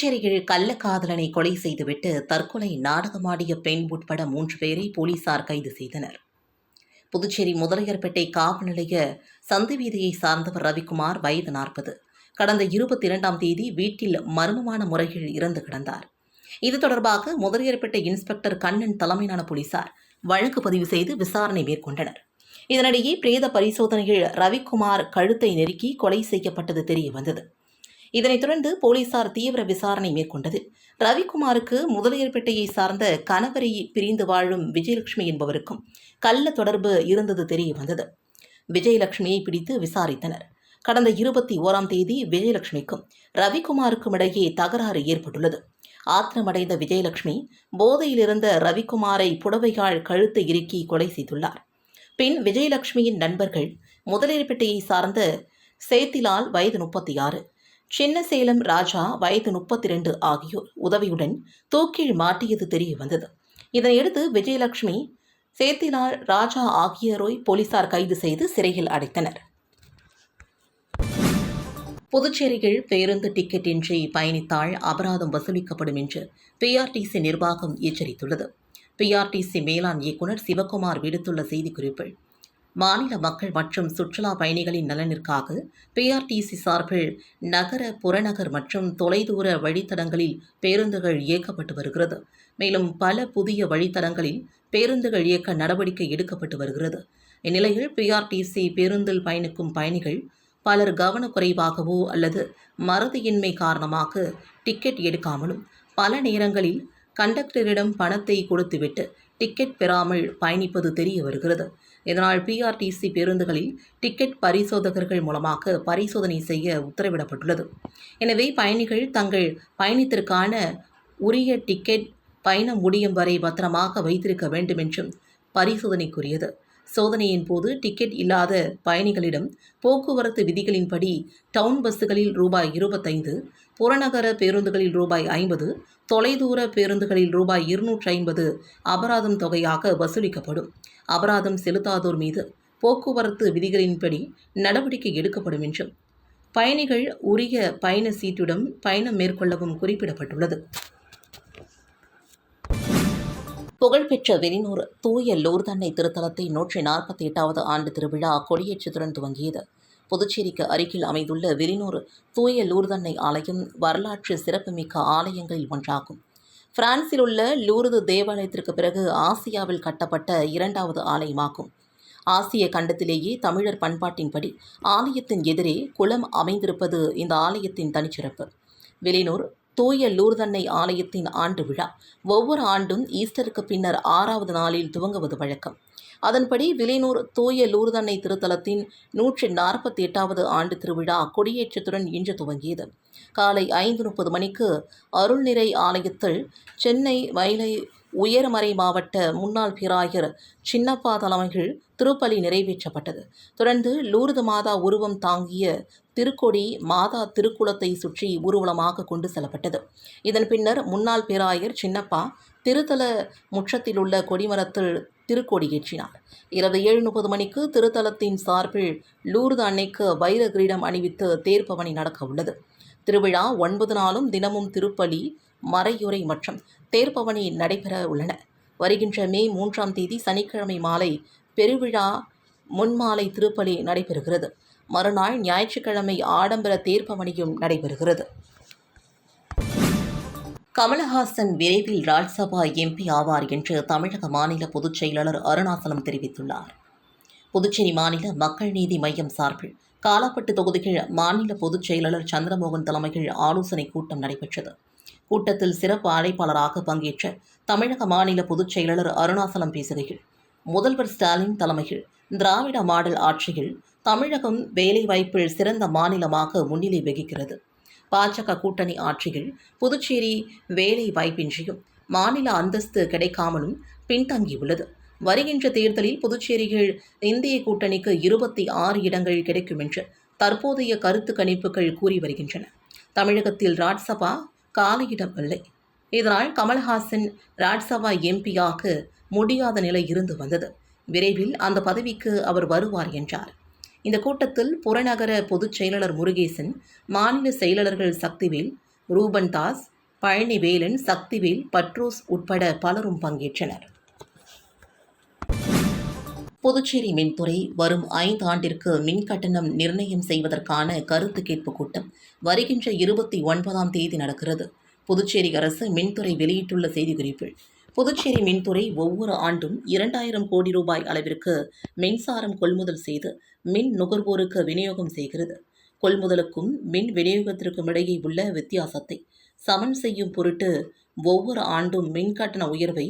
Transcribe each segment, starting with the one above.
புதுச்சேரியில் கள்ளக்காதலனை கொலை செய்துவிட்டு தற்கொலை நாடகமாடிய பெண் உட்பட மூன்று பேரை போலீசார் கைது செய்தனர். புதுச்சேரி முதலியார்பேட்டை காவல் நிலைய சந்தை வீதியை சார்ந்தவர் ரவிக்குமார் வயது நாற்பது. கடந்த இருபத்தி இரண்டாம் தேதி வீட்டில் மர்மமான முறையில் இறந்து கிடந்தார். இது தொடர்பாக முதலியார்பேட்டை இன்ஸ்பெக்டர் கண்ணன் தலைமையிலான போலீசார் வழக்கு பதிவு செய்து விசாரணை மேற்கொண்டனர். இதனிடையே பிரேத பரிசோதனையில் ரவிக்குமார் கழுத்தை நெருக்கி கொலை செய்யப்பட்டது தெரிய வந்தது இதனைத் தொடர்ந்து போலீசார் தீவிர விசாரணை மேற்கொண்டது. ரவிக்குமாருக்கு முதலியர்பேட்டையை சார்ந்த கணவரை பிரிந்து வாழும் விஜயலட்சுமி என்பவருக்கும் கள்ள தொடர்பு இருந்தது தெரிய வந்தது. விஜயலட்சுமியை பிடித்து விசாரித்தனர். கடந்த இருபத்தி ஓராம் தேதி விஜயலட்சுமிக்கும் ரவிக்குமாருக்கும் இடையே தகராறு ஏற்பட்டுள்ளது. ஆத்திரமடைந்த விஜயலட்சுமி போதையில் இருந்த ரவிக்குமாரை புடவையால் கழுத்தை இறுக்கி கொலை செய்துள்ளார். பின் விஜயலட்சுமியின் நண்பர்கள் முதலீர்பேட்டையை சார்ந்த சேத்திலால் வயது முப்பத்தி ஆறு சின்னசேலம் ராஜா வயது முப்பத்தி ரெண்டு ஆகியோர் உதவியுடன் தூக்கில் மாட்டியது தெரிய வந்தது இதனையடுத்து விஜயலட்சுமி சேத்திலால் ராஜா ஆகியோரை போலீசார் கைது செய்து சிறையில் அடைத்தனர். புதுச்சேரியில் பேருந்து டிக்கெட் இன்றி பயணித்தால் அபராதம் வசூலிக்கப்படும் என்று பிஆர்டிசி நிர்வாகம் எச்சரித்துள்ளது. பிஆர்டிசி மேலாண் இயக்குநர் சிவகுமார் விடுத்துள்ள செய்திக்குறிப்பில் மாநில மக்கள் மற்றும் சுற்றுலா பயணிகளின் நலனிற்காக பிஆர்டிசி சார்பில் நகர புறநகர் மற்றும் தொலைதூர வழித்தடங்களில் பேருந்துகள் இயக்கப்பட்டு வருகிறது. மேலும் பல புதிய வழித்தடங்களில் பேருந்துகள் இயக்க நடவடிக்கை எடுக்கப்பட்டு வருகிறது. இந்நிலையில் பிஆர்டிசி பேருந்தில் பயணிக்கும் பயணிகள் பலர் கவனக்குறைவாகவோ அல்லது மறதியின்மை காரணமாக டிக்கெட் எடுக்காமலும் பல நேரங்களில் கண்டக்டரிடம் பணத்தை கொடுத்துவிட்டு டிக்கெட் பெறாமல் பயணிப்பது தெரிய வருகிறது. இதனால் பிஆர்டிசி பேருந்துகளில் டிக்கெட் பரிசோதகர்கள் மூலமாக பரிசோதனை செய்ய உத்தரவிடப்பட்டுள்ளது. எனவே பயணிகள் தங்கள் பயணத்திற்கான உரிய டிக்கெட் பயணம் முடியும் வரை பத்திரமாக வைத்திருக்க வேண்டும் என்றும் பரிசோதனைக்குரியது. சோதனையின் போது டிக்கெட் இல்லாத பயணிகளிடம் போக்குவரத்து விதிகளின்படி டவுன் பஸ்ஸுகளில் ரூபாய் இருபத்தைந்து புறநகர பேருந்துகளில் ரூபாய் ஐம்பது தொலைதூர பேருந்துகளில் ரூபாய் இருநூற்றி ஐம்பது அபராதம் தொகையாக வசூலிக்கப்படும். அபராதம் செலுத்தாதோர் மீது போக்குவரத்து விதிகளின்படி நடவடிக்கை எடுக்கப்படும் என்றும் பயணிகள் உரிய பயண சீட்டுடன் பயணம் மேற்கொள்ளவும் குறிப்பிடப்பட்டுள்ளது. புகழ்பெற்ற வெளிநூர் தூய லோர்தன்னை திருத்தலத்தை நூற்றி நாற்பத்தி எட்டாவது ஆண்டு திருவிழா கொடியேற்றத்துடன் துவங்கியது. புதுச்சேரிக்கு அருகில் அமைந்துள்ள வெளிநூர் தூய லூர்தன்னை ஆலயம் வரலாற்று சிறப்புமிக்க ஆலயங்களில் ஒன்றாகும். பிரான்சில் உள்ள லூர்து தேவாலயத்திற்கு பிறகு ஆசியாவில் கட்டப்பட்ட இரண்டாவது ஆலயமாகும். ஆசிய கண்டத்திலேயே தமிழர் பண்பாட்டின்படி ஆலயத்தின் எதிரே குளம் அமைந்திருப்பது இந்த ஆலயத்தின் தனிச்சிறப்பு. வெளிநூர் தூய லூர்தன்னை ஆலயத்தின் ஆண்டு விழா ஒவ்வொரு ஆண்டும் ஈஸ்டருக்கு பின்னர் ஆறாவது நாளில் துவங்குவது வழக்கம். அதன்படி விலைனூர் தூய லூர்தன்னை திருத்தலத்தின் நூற்றி நாற்பத்தி எட்டாவது ஆண்டு திருவிழா கொடியேற்றத்துடன் இன்று துவங்கியது. காலை ஐந்து முப்பது மணிக்கு அருள்நிறை ஆலயத்தில் சென்னை மயிலை உயர்மறை மாவட்ட முன்னாள் பேராயர் சின்னப்பா தலைமையில் திருப்பலி நிறைவேற்றப்பட்டது. தொடர்ந்து லூர்து மாதா உருவம் தாங்கிய திருக்கொடி மாதா திருக்குளத்தை சுற்றி ஊர்வலமாக கொண்டு செல்லப்பட்டது. இதன் பின்னர் முன்னாள் பேராயர் சின்னப்பா திருத்தல முற்றத்திலுள்ள கொடிமரத்தில் திருக்கொடி ஏற்றினார் இரவு ஏழு முப்பது மணிக்கு திருத்தலத்தின் சார்பில் லூர்து அன்னைக்கு வைர கிரீடம் அணிவித்து தேர்ப்பவனி நடக்க உள்ளது. திருவிழா ஒன்பது நாளும் தினமும் திருப்பலி மறையுறை மற்றும் தேர்ப்பவனி நடைபெற உள்ளன. வருகின்ற மே மூன்றாம் தேதி சனிக்கிழமை மாலை பெருவிழா முன்மாலை திருப்பலி நடைபெறுகிறது. மறுநாள் ஞாயிற்றுக்கிழமை ஆடம்பர தேர்ப்பவனியும் நடைபெறுகிறது. கமலஹாசன் விரைவில் ராஜ்சபா எம்பி ஆவார் என்று தமிழக மாநில பொதுச் செயலாளர் அருணாசலம் தெரிவித்துள்ளார். புதுச்சேரி மாநில மக்கள் நீதி மையம் சார்பில் காலாப்பட்டு தொகுதிகள் மாநில பொதுச் செயலாளர் சந்திரமோகன் தலைமையில் ஆலோசனைக் கூட்டம் நடைபெற்றது. கூட்டத்தில் சிறப்பு அழைப்பாளராக பங்கேற்ற தமிழக மாநில பொதுச் செயலாளர் அருணாசலம் பேசுகையில் முதல்வர் ஸ்டாலின் தலைமையில் திராவிட மாடல் ஆட்சியில் தமிழகம் வேலைவாய்ப்பில் சிறந்த மாநிலமாக முன்னிலை வகிக்கிறது. பாஜக கூட்டணி ஆட்சியில் புதுச்சேரி வேலை வாய்ப்பின்றியும் மாநில அந்தஸ்து கிடைக்காமலும் பின்தங்கியுள்ளது. வருகின்ற தேர்தலில் புதுச்சேரியில் இந்திய கூட்டணிக்கு இருபத்தி ஆறு இடங்கள் கிடைக்கும் என்று தற்போதைய கருத்து கணிப்புகள் கூறி வருகின்றன. தமிழகத்தில் ராஜ்சபா காலியிடம் இல்லை. இதனால் கமல்ஹாசன் ராஜ்சபா எம்பியாக முடியாத நிலை இருந்து வந்தது. விரைவில் அந்த பதவிக்கு அவர் வருவார் என்றார். இந்த கூட்டத்தில் புறநகர பொதுச் செயலாளர் முருகேசன் மாநில செயலாளர்கள் சக்திவேல் ரூபன் தாஸ் பழனிவேலன் சக்திவேல் பட்ரோஸ் உட்பட பலரும் பங்கேற்றனர். புதுச்சேரி மின்துறை வரும் ஐந்து ஆண்டிற்கு மின் கட்டணம் நிர்ணயம் செய்வதற்கான கருத்து கேட்பு கூட்டம் வருகின்ற இருபத்தி ஒன்பதாம் தேதி நடக்கிறது. புதுச்சேரி அரசு மின்துறை வெளியிட்டுள்ள செய்திக்குறிப்பில் புதுச்சேரி மின்துறை ஒவ்வொரு ஆண்டும் இரண்டாயிரம் கோடி ரூபாய் அளவிற்கு மின்சாரம் கொள்முதல் செய்து மின் நுகர்வோருக்கு விநியோகம் செய்கிறது. கொள்முதலுக்கும் மின் விநியோகத்திற்கும் இடையே உள்ள வித்தியாசத்தை சமன் செய்யும் பொருட்டு ஒவ்வொரு ஆண்டும் மின் கட்டண உயர்வை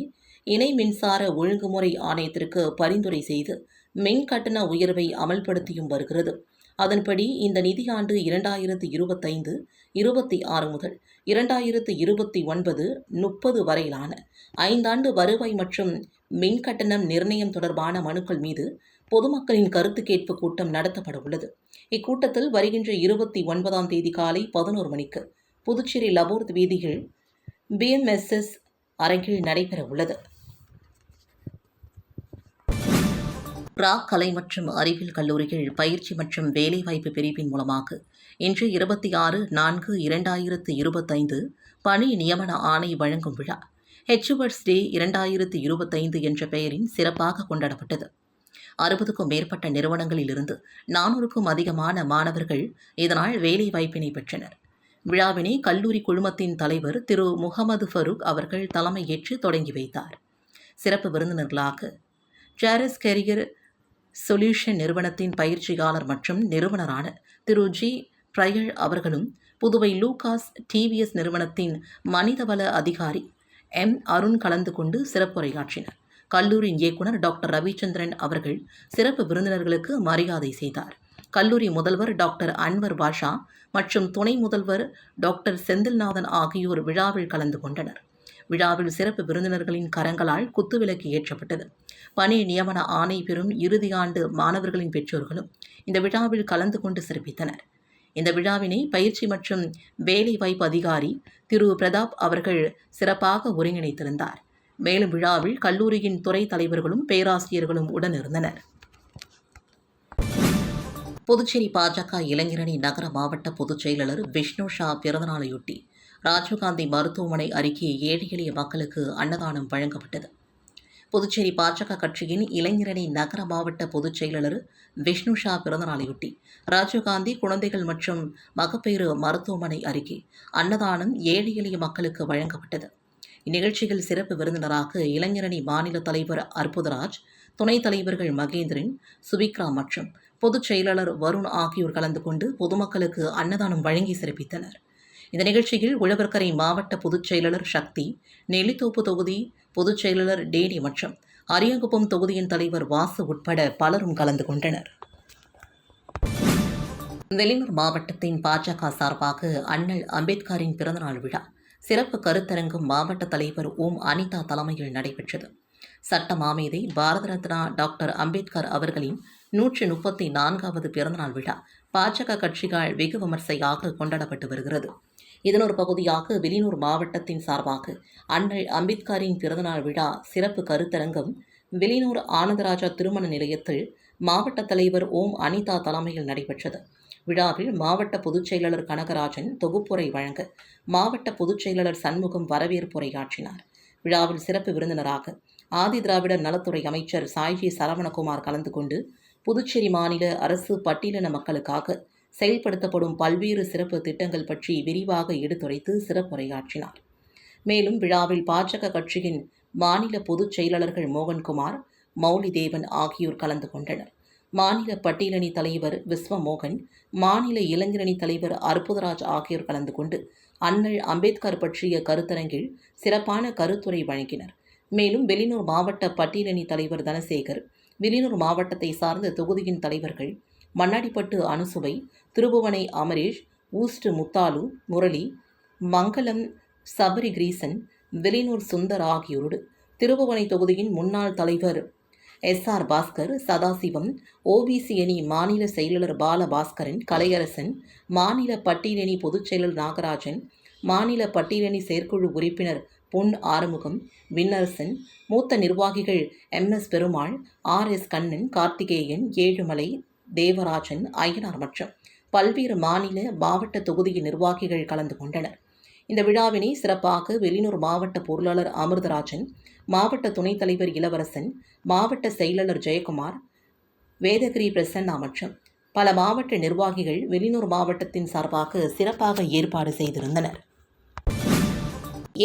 இணை மின்சார ஒழுங்குமுறை ஆணையத்திற்கு பரிந்துரை செய்து மின் கட்டண உயர்வை அமல்படுத்தியும் வருகிறது. அதன்படி இந்த நிதியாண்டு இரண்டாயிரத்து இருபத்தைந்து இருபத்தி ஆறு முதல் இரண்டாயிரத்து இருபத்தி ஒன்பது முப்பது வரையிலான ஐந்தாண்டு வருவாய் மற்றும் மின் கட்டணம் நிர்ணயம் தொடர்பான மனுக்கள் மீது பொதுமக்களின் கருத்து கேட்பு கூட்டம் நடத்தப்பட உள்ளது. இக்கூட்டத்தில் வருகின்ற இருபத்தி ஒன்பதாம் தேதி காலை பதினோரு மணிக்கு புதுச்சேரி லபோர்த் வீதியில் பிஎம்எஸ்எஸ் அரங்கில் நடைபெற உள்ளது. பிராக் கலை மற்றும் அறிவியல் கல்லூரிகள் பயிற்சி மற்றும் வேலைவாய்ப்பு பிரிவின் மூலமாக இன்று இருபத்தி ஆறு நான்கு இரண்டாயிரத்து இருபத்தைந்து பணி நியமன ஆணை வழங்கும் விழா ஹெச்வர்ஸ் டே இரண்டாயிரத்து இருபத்தைந்து என்ற பெயரின் சிறப்பாக கொண்டாடப்பட்டது. அறுபதுக்கும் மேற்பட்ட நிறுவனங்களிலிருந்து நானூறுக்கும் அதிகமான மாணவர்கள் இதனால் வேலைவாய்ப்பினை பெற்றனர். விழாவினை கல்லூரி குழுமத்தின் தலைவர் திரு. முகமது ஃபருக் அவர்கள் தலைமையேற்று தொடங்கி வைத்தார். சிறப்பு விருந்தினர்களாக ஜாரஸ் கெரியர் சொல்யூஷன் நிறுவனத்தின் பயிற்சியாளர் மற்றும் நிறுவனரான திரு. ஜி. பிரயல் அவர்களும் புதுவை லூகாஸ் டிவிஎஸ் நிறுவனத்தின் மனிதவள அதிகாரி எம். அருண் கலந்து கொண்டு சிறப்புரையாற்றினர். கல்லூரியின் இயக்குனர் டாக்டர் ரவிச்சந்திரன் அவர்கள் சிறப்பு விருந்தினர்களுக்கு மரியாதை செய்தார். கல்லூரி முதல்வர் டாக்டர் அன்வர் பாஷா மற்றும் துணை முதல்வர் டாக்டர் செந்தில்நாதன் ஆகியோர் விழாவில் கலந்து கொண்டனர். விழாவில் சிறப்பு விருந்தினர்களின் கரங்களால் குத்துவிளக்கு ஏற்றப்பட்டது. பணி நியமன ஆணை பெறும் இறுதியாண்டு மாணவர்களின் பெற்றோர்களும் இந்த விழாவில் கலந்து கொண்டு சிறப்பித்தனர். இந்த விழாவினை பயிற்சி மற்றும் வேலைவாய்ப்பு அதிகாரி திரு. பிரதாப் அவர்கள் சிறப்பாக ஒருங்கிணைத்திருந்தார். மேலும் விழாவில் கல்லூரியின் துறை தலைவர்களும் பேராசிரியர்களும் உடனிருந்தனர். புதுச்சேரி பாஜக இளைஞரணி நகர மாவட்ட பொதுச் செயலாளர் விஷ்ணு ஷா பிறந்தநாளையொட்டி ராஜீவ்காந்தி மருத்துவமனை அருகே ஏழை எளிய மக்களுக்கு அன்னதானம் வழங்கப்பட்டது. புதுச்சேரி பாஜக கட்சியின் இளைஞரணி நகர மாவட்ட பொதுச் செயலாளர் விஷ்ணு ஷா பிறந்தநாளையொட்டி ராஜீவ்காந்தி குழந்தைகள் மற்றும் மகப்பேறு மருத்துவமனை அருகே அன்னதானம் ஏழை எளிய மக்களுக்கு வழங்கப்பட்டது. இந்நிகழ்ச்சியில் சிறப்பு விருந்தினராக இளைஞரணி மாநில தலைவர் அற்புதராஜ் துணைத் தலைவர்கள் மகேந்திரன் சுபிக்ரா மற்றும் பொதுச் செயலாளர் வருண் ஆகியோர் கலந்து கொண்டு பொதுமக்களுக்கு அன்னதானம் வழங்கி சிறப்பித்தனர். இந்த நிகழ்ச்சியில் உழவர்கரை மாவட்ட பொதுச் செயலாளர் சக்தி நெல்லித்தோப்பு தொகுதி பொதுச் செயலாளர் மற்றும் அரியங்குப்பம் தொகுதியின் தலைவர் வாசு உட்பட பலரும் கலந்து கொண்டனர். வெளியூர் மாவட்டத்தின் பாஜக சார்பாக அண்ணல் அம்பேத்கரின் பிறந்தநாள் விழா சிறப்பு கருத்தரங்கம் மாவட்ட தலைவர் ஓம் அனிதா தலைமையில் நடைபெற்றது. சட்ட மாமேதை பாரத ரத்னா டாக்டர் அம்பேத்கர் அவர்களின் நூற்றி முப்பத்தி நான்காவது பிறந்தநாள் விழா பாஜக கட்சிகள் வெகு விமர்சையாக கொண்டாடப்பட்டு வருகிறது. இதன் ஒரு பகுதியாக வெளியூர் மாவட்டத்தின் சார்பாக அன்னை அம்பேத்கரின் பிறந்தநாள் விழா சிறப்பு கருத்தரங்கம் வெளியூர் ஆனந்தராஜா திருமண நிலையத்தில் மாவட்ட தலைவர் ஓம் அனிதா தலைமையில் நடைபெற்றது. விழாவில் மாவட்ட பொதுச் செயலாளர் கனகராஜன் தொகுப்புரை வழங்க மாவட்ட பொதுச் செயலாளர் சண்முகம் வரவேற்புரையாற்றினார் விழாவில் சிறப்பு விருந்தினராக ஆதி திராவிடர் நலத்துறை அமைச்சர் சாய்ஜி சரவணகுமார் கலந்து கொண்டு புதுச்சேரி மாநில அரசு பட்டியலின மக்களுக்காக செயல்படுத்தப்படும் பல்வேறு சிறப்பு திட்டங்கள் பற்றி விரிவாக எடுத்துரைத்து சிறப்புரையாற்றினார். மேலும் விழாவில் பாஜக கட்சியின் மாநில பொதுச் செயலாளர்கள் மோகன்குமார் மௌலிதேவன் ஆகியோர் கலந்து கொண்டனர். மாநில பட்டியலணி தலைவர் விஸ்வமோகன் மாநில இளைஞரணி தலைவர் அற்புதராஜ் ஆகியோர் கலந்து கொண்டு அண்ணல் அம்பேத்கர் பற்றிய கருத்தரங்கில் சிறப்பான கருத்துரை வழங்கினர். மேலும் வெளியூர் மாவட்ட பட்டியலணி தலைவர் தனசேகர் வெளியூர் மாவட்டத்தை சார்ந்த தொகுதியின் தலைவர்கள் மண்ணாடிப்பட்டு அனுசுவை திருபுவனை அமரேஷ் ஊஸ்ட் முத்தாலு முரளி மங்களம் சபரி கிரீசன் வெளியூர் சுந்தர் ஆகியோரோடு திருபுவனை தொகுதியின் முன்னாள் தலைவர் S R Bhaskar Sadasivam OBC அணி மாநில செயலாளர் பாலபாஸ்கரன் கலையரசன் மாநில பட்டியலணி பொதுச் செயலர் நாகராஜன் மாநில பட்டியலணி செயற்குழு உறுப்பினர் பொன் ஆறுமுகம் விண்ணரசன் மூத்த நிர்வாகிகள் M S Perumal R S Kannan Karthikeyan Ezhumalai Devarajan Ayyanar மற்றும் பல்வேறு மாநில மாவட்ட தொகுதியின் நிர்வாகிகள் கலந்து கொண்டனர். இந்த விழாவினை சிறப்பாக வெளியூர் மாவட்ட பொருளாளர் அமிர்தராஜன் மாவட்ட துணைத் தலைவர் இளவரசன் மாவட்ட செயலாளர் ஜெயக்குமார் வேதகிரி பிரசன்னா மற்றும் பல மாவட்ட நிர்வாகிகள் வெளியூர் மாவட்டத்தின் சார்பாக சிறப்பாக ஏற்பாடு செய்திருந்தனர்.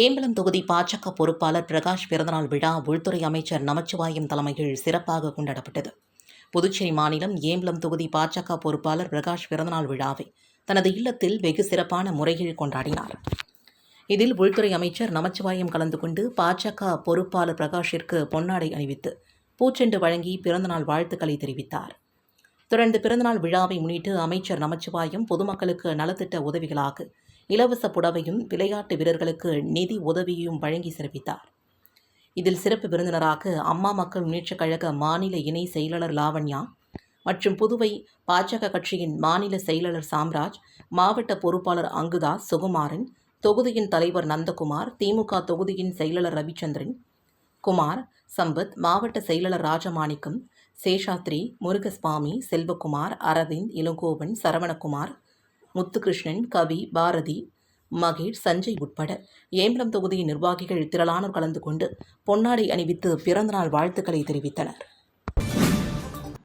ஏம்பலம் தொகுதி பாஜக பொறுப்பாளர் பிரகாஷ் பிறந்தநாள் விழா உள்துறை அமைச்சர் நமச்சிவாயம் தலைமையில் சிறப்பாக கொண்டாடப்பட்டது. புதுச்சேரி மாநிலம் ஏம்பலம் தொகுதி பாஜக பொறுப்பாளர் பிரகாஷ் பிறந்தநாள் விழாவை தனது இல்லத்தில் வெகு சிறப்பான முறையில் கொண்டாடினார். இதில் உள்துறை அமைச்சர் நமச்சிவாயம் கலந்து கொண்டு பாஜக பொறுப்பாளர் பிரகாஷிற்கு பொன்னாடை அணிவித்து பூச்செண்டு வழங்கி பிறந்தநாள் வாழ்த்துக்களை தெரிவித்தார். தொடர்ந்து பிறந்தநாள் விழாவை முன்னிட்டு அமைச்சர் நமச்சிவாயம் பொதுமக்களுக்கு நலத்திட்ட உதவிகளாக இலவச புடவையும் விளையாட்டு வீரர்களுக்கு நிதி உதவியையும் வழங்கி சிறப்பித்தார். இதில் சிறப்பு விருந்தினராக அம்மா மக்கள் முன்னேற்றக் கழக மாநில இணை செயலாளர் லாவண்யா மற்றும் புதுவை பாஜக கட்சியின் மாநில செயலாளர் சாம்ராஜ் மாவட்ட பொறுப்பாளர் அங்குதாஸ் சுகுமாரன் தொகுதியின் தலைவர் நந்தகுமார் திமுக தொகுதியின் செயலாளர் ரவிச்சந்திரன் குமார் சம்பத் மாவட்ட செயலாளர் ராஜமாணிக்கம் சேஷாத்ரி முருகசுவாமி செல்வகுமார் அரவிந்த் இளங்கோவன் சரவணகுமார் முத்துகிருஷ்ணன் கவி பாரதி மகேஷ் சஞ்சய் உட்பட ஏம்பலம் தொகுதியின் நிர்வாகிகள் திரளானோர் கலந்து கொண்டு பொன்னாடை அணிவித்து பிறந்தநாள் வாழ்த்துக்களை தெரிவித்தனர்.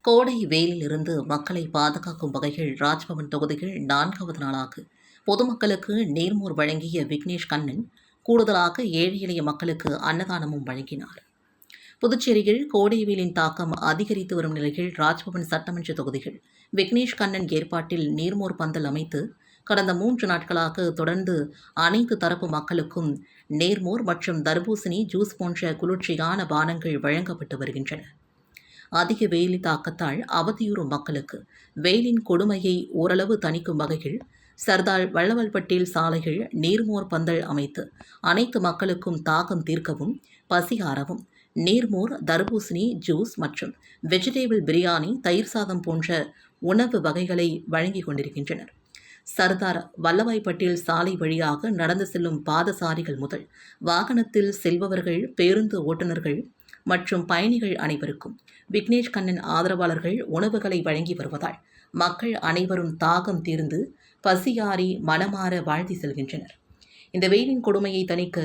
கோடை வெயிலிலிருந்து மக்களை பாதுகாக்கும் வகையில் ராஜ்பவன் தொகுதியில் நான்காவது நாளாக பொதுமக்களுக்கு நீர்மோர் வழங்கிய விக்னேஷ் கண்ணன் கூடுதலாக ஏழை எளிய மக்களுக்கு அன்னதானமும் வழங்கினார். புதுச்சேரியில் கோடை வெயிலின் தாக்கம் அதிகரித்து வரும் நிலையில் ராஜ்பவன் சட்டமன்ற தொகுதிகள் விக்னேஷ் கண்ணன் ஏற்பாட்டில் நீர்மோர் பந்தல் அமைத்து கடந்த மூன்று நாட்களாக தொடர்ந்து அனைத்து தரப்பு மக்களுக்கும் நேர்மோர் மற்றும் தர்பூசணி ஜூஸ் போன்ற குளிர்ச்சியான பானங்கள் வழங்கப்பட்டு வருகின்றன. அதிக வெயில் தாக்கத்தால் அவதியுறும் மக்களுக்கு வெயிலின் கொடுமையை ஓரளவு தணிக்கும் வகையில் சர்தார் வல்லவல்பட்டேல் சாலையில் நீர்மோர் பந்தல் அமைத்து அனைத்து மக்களுக்கும் தாகம் தீர்க்கவும் பசியாரவும் நீர்மோர் தர்பூசணி ஜூஸ் மற்றும் வெஜிடேபிள் பிரியாணி தயிர் சாதம் போன்ற உணவு வகைகளை வழங்கி கொண்டிருக்கின்றனர். சர்தார் வல்லபாய் பட்டேல் சாலை வழியாக நடந்து செல்லும் பாதசாரிகள் முதல் வாகனத்தில் செல்பவர்கள் பேருந்து ஓட்டுநர்கள் மற்றும் பயணிகள் அனைவருக்கும் விக்னேஷ் கண்ணன் ஆதரவாளர்கள் உணவுகளை வழங்கி வருவதால் மக்கள் அனைவரும் தாகம் தீர்ந்து பசியாறி மனமாற வாழ்த்தி செல்கின்றனர். இந்த வெயிலின் கொடுமையை தணிக்க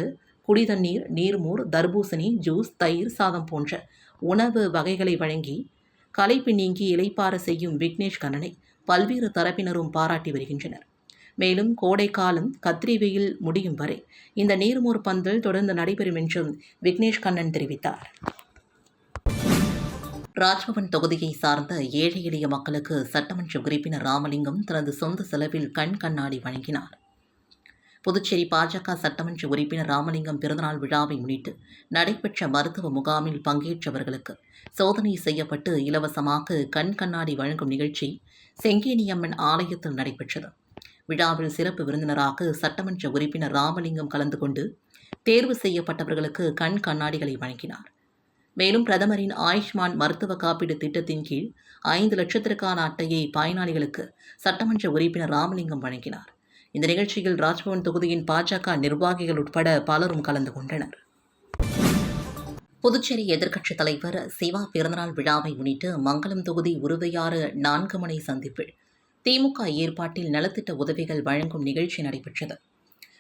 குடிதண்ணீர் நீர்மோர் தர்பூசணி ஜூஸ் தயிர் சாதம் போன்ற உணவு வகைகளை வழங்கி களைப்பு நீங்கி இலைப்பார செய்யும் விக்னேஷ் கண்ணனை பல்வேறு தரப்பினரும் பாராட்டி வருகின்றனர். மேலும் கோடை காலம் கத்திரி வெயில் முடியும் வரை இந்த நீர்மோர் பந்தல் தொடர்ந்து நடைபெறும் என்றும் விக்னேஷ் கண்ணன் தெரிவித்தார். ராஜ்பவன் தொகுதியை சார்ந்த ஏழை எளிய மக்களுக்கு சட்டமன்ற உறுப்பினர் ராமலிங்கம் தனது சொந்த செலவில் கண் கண்ணாடி வழங்கினார். புதுச்சேரி பாஜக சட்டமன்ற உறுப்பினர் ராமலிங்கம் பிறந்தநாள் விழாவை முன்னிட்டு நடைபெற்ற மருத்துவ முகாமில் பங்கேற்றவர்களுக்கு சோதனை செய்யப்பட்டு இலவசமாக கண் கண்ணாடி வழங்கும் நிகழ்ச்சி செங்கேனியம்மன் ஆலயத்தில் நடைபெற்றது. விழாவில் சிறப்பு விருந்தினராக சட்டமன்ற உறுப்பினர் ராமலிங்கம் கலந்து கொண்டு தேர்வு செய்யப்பட்டவர்களுக்கு கண் கண்ணாடிகளை வழங்கினார். மேலும் பிரதமரின் ஆயுஷ்மான் மருத்துவ காப்பீடு திட்டத்தின் கீழ் ஐந்து லட்சத்திற்கான அட்டையை பயனாளிகளுக்கு சட்டமன்ற உறுப்பினர் ராமலிங்கம் வழங்கினார். இந்த நிகழ்ச்சியில் ராஜ்பவன் தொகுதியின் பாஜக நிர்வாகிகள் உட்பட பலரும் கலந்து கொண்டனர். புதுச்சேரி எதிர்க்கட்சித் தலைவர் சிவா பிறந்தநாள் விழாவை முன்னிட்டு மங்களம் தொகுதி உருவையாறு நான்கு மணி சந்திப்பில் திமுக ஏற்பாட்டில் நலத்திட்ட உதவிகள் வழங்கும் நிகழ்ச்சி நடைபெற்றது.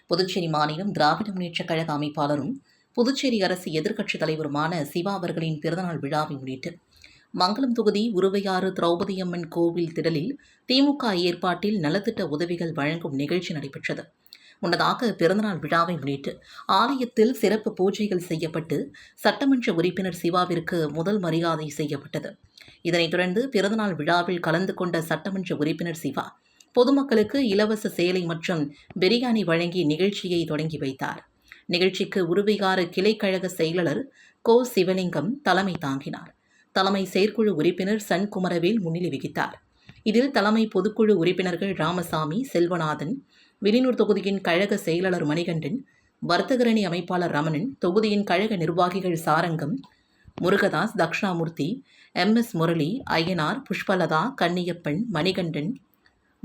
புதுச்சேரி மாநிலம் திராவிட முன்னேற்றக் கழக அமைப்பாளரும் புதுச்சேரி அரசு எதிர்க்கட்சித் தலைவருமான சிவா அவர்களின் பிறந்தநாள் விழாவை முன்னிட்டு மங்களம் தொகுதி உருவையாறு திரௌபதியம்மன் கோவில் திடலில் திமுக ஏற்பாட்டில் நலத்திட்ட உதவிகள் வழங்கும் நிகழ்ச்சி நடைபெற்றது. முன்னதாக பிறந்தநாள் விழாவை முன்னிட்டு ஆலயத்தில் சிறப்பு பூஜைகள் செய்யப்பட்டு சட்டமன்ற உறுப்பினர் சிவாவிற்கு முதல் மரியாதை செய்யப்பட்டது. இதனைத் தொடர்ந்து பிறந்தநாள் விழாவில் கலந்து கொண்ட சட்டமன்ற உறுப்பினர் சிவா பொதுமக்களுக்கு இலவச சேலை மற்றும் பிரியாணி வழங்கி நிகழ்ச்சியை தொடங்கி வைத்தார். நிகழ்ச்சிக்கு உருவிகார கிளைக்கழக செயலாளர் கோ. சிவலிங்கம் தலைமை தாங்கினார். தலைமை செயற்குழு உறுப்பினர் சன் குமரவேல் முன்னிலை வகித்தார். இதில் தலைமை பொதுக்குழு உறுப்பினர்கள் ராமசாமி செல்வநாதன் விலினூர் தொகுதியின் கழக செயலாளர் மணிகண்டன் வர்த்தகரணி அமைப்பாளர் ரமணன் தொகுதியின் கழக நிர்வாகிகள் சாரங்கம் முருகதாஸ் தக்ஷணாமூர்த்தி எம். எஸ். முரளி ஐயனார் புஷ்பலதா கன்னியப்பன் மணிகண்டன்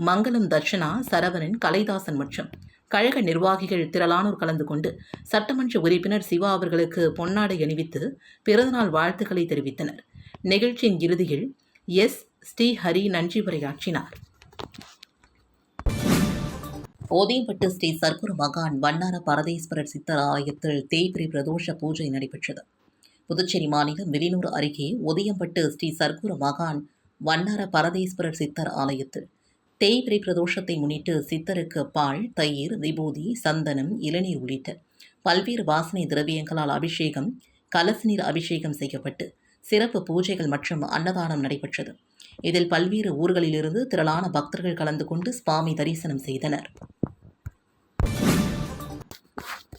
மங்களம் தர்ஷனா சரவணன் கலைதாசன் மற்றும் கழக நிர்வாகிகள் திரளானோர் கலந்து கொண்டு சட்டமன்ற உறுப்பினர் சிவா அவர்களுக்கு பொன்னாடை அணிவித்து பிறந்தநாள் வாழ்த்துக்களை தெரிவித்தனர். நிகழ்ச்சியின் இறுதியில் எஸ். ஸ்ரீஹரி நன்றி உரையாற்றினார். ஓதியம்பட்டு ஸ்ரீ சர்க்குரு மகான் வண்ணார பரதேஸ்வரர் சித்தர் ஆலயத்தில் தேய்பிரை பிரதோஷ பூஜை நடைபெற்றது. புதுச்சேரி மாநிலம் வெளியூர் அருகே ஒதியம்பட்டு ஸ்ரீ சர்க்குரு மகான் வண்ணார பரதேஸ்வரர் சித்தர் ஆலயத்தில் தேய்பிரி பிரதோஷத்தை முன்னிட்டு சித்தருக்கு பால் தயிர் விபூதி சந்தனம் இளநீர் உள்ளிட்ட பல்வேறு வாசனை திரவியங்களால் அபிஷேகம் கலசநீர் அபிஷேகம் செய்யப்பட்டு சிறப்பு பூஜைகள் மற்றும் அன்னதானம் நடைபெற்றது. இதில் பல்வேறு ஊர்களிலிருந்து திரளான பக்தர்கள் கலந்து கொண்டு சுவாமி தரிசனம் செய்தனர்.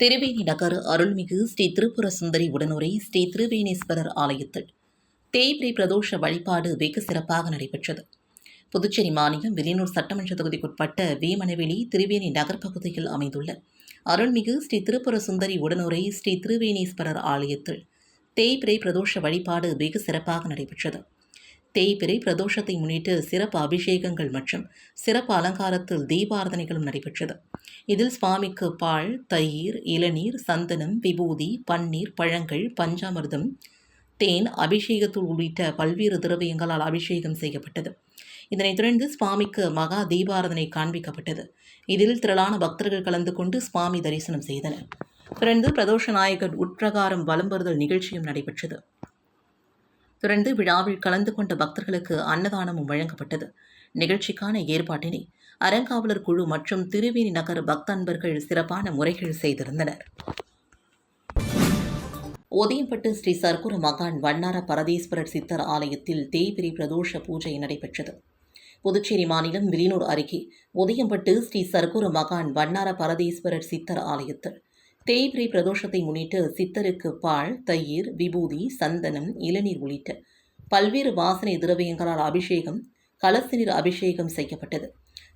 திருவேணி நகர் அருள்மிகு ஸ்ரீ திருப்புர சுந்தரி உடனுரை ஸ்ரீ திருவேணீஸ்வரர் ஆலயத்தில் தேய்பிரை பிரதோஷ வழிபாடு வெகு சிறப்பாக நடைபெற்றது. புதுச்சேரி மாநிலம் வெளியூர் சட்டமன்ற தொகுதிக்குட்பட்ட வேமனவெளி திருவேணி நகர் பகுதியில் அமைந்துள்ள அருள்மிகு ஸ்ரீ திருப்புர சுந்தரி உடனுரை ஸ்ரீ திருவேணீஸ்வரர் ஆலயத்தில் தேய்பிரை பிரதோஷ வழிபாடு வெகு சிறப்பாக நடைபெற்றது. தேய்பிரை பிரதோஷத்தை முன்னிட்டு சிறப்பு அபிஷேகங்கள் மற்றும் சிறப்பு அலங்காரத்தில் தீபாரதனைகளும் நடைபெற்றது. இதில் சுவாமிக்கு பால் தயிர் இளநீர் சந்தனம் விபூதி பன்னீர் பழங்கள் பஞ்சாமிர்தம் தேன் அபிஷேகத்தூள் உள்ளிட்ட பல்வேறு திரவியங்களால் அபிஷேகம் செய்யப்பட்டது. இதனைத் தொடர்ந்து சுவாமிக்கு மகா தீபாரதனை காண்பிக்கப்பட்டது. இதில் திரளான பக்தர்கள் கலந்து கொண்டு சுவாமி தரிசனம் செய்தனர். பிறந்து பிரதோஷ நாயகர் உட்பிரகாரம் வலம் வருதல் நிகழ்ச்சியும் நடைபெற்றது. தொடர்ந்து விழாவில் கலந்து கொண்ட பக்தர்களுக்கு அன்னதானமும் வழங்கப்பட்டது. நிகழ்ச்சிக்கான ஏற்பாட்டினை அறங்காவலர் குழு மற்றும் திருவேணி நகர் பக்தன்பர்கள் சிறப்பான முறைகள் செய்திருந்தனர். ஒதியம்பட்டு ஸ்ரீ சர்க்குரு மகான் வண்ணார பரதேஸ்வரர் சித்தர் ஆலயத்தில் தேய்பிரி பிரதோஷ பூஜை நடைபெற்றது. புதுச்சேரி மாநிலம் விலினூர் அருகே ஒதியம்பட்டு ஸ்ரீ சர்க்குரு மகான் வண்ணார பரதேஸ்வரர் சித்தர் ஆலயத்தில் தேய்பிரை பிரதோஷத்தை முன்னிட்டு சித்தருக்கு பால் தயிர் விபூதி சந்தனம் இளநீர் உள்ளிட்ட பல்வேறு வாசனை திரவியங்களால் அபிஷேகம் கலசநீர் அபிஷேகம் செய்யப்பட்டது.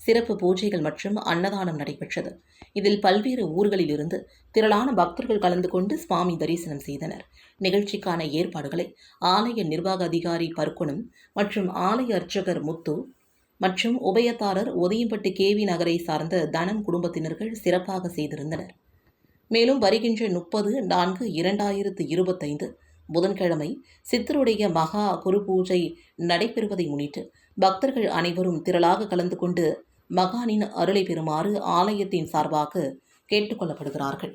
சிறப்பு பூஜைகள் மற்றும் அன்னதானம் நடைபெற்றது. இதில் பல்வேறு ஊர்களிலிருந்து திரளான பக்தர்கள் கலந்து கொண்டு சுவாமி தரிசனம் செய்தனர். நிகழ்ச்சிக்கான ஏற்பாடுகளை ஆலய நிர்வாக அதிகாரி பர்க்குணம் மற்றும் ஆலய அர்ச்சகர் முத்து மற்றும் உபயதாரர் ஒதியம்பட்டு கேவி நகரை சார்ந்த தனம் குடும்பத்தினர்கள் சிறப்பாக செய்திருந்தனர். மேலும் வருகின்ற முப்பது நான்கு இரண்டாயிரத்து இருபத்தைந்து புதன்கிழமை சித்தருடைய மகா குரு பூஜை நடைபெறுவதை முன்னிட்டு பக்தர்கள் அனைவரும் திரளாக கலந்து கொண்டு மகானின் அருளை பெறுமாறு ஆலயத்தின் சார்பாக கேட்டுக்கொள்ளப்படுகிறார்கள்.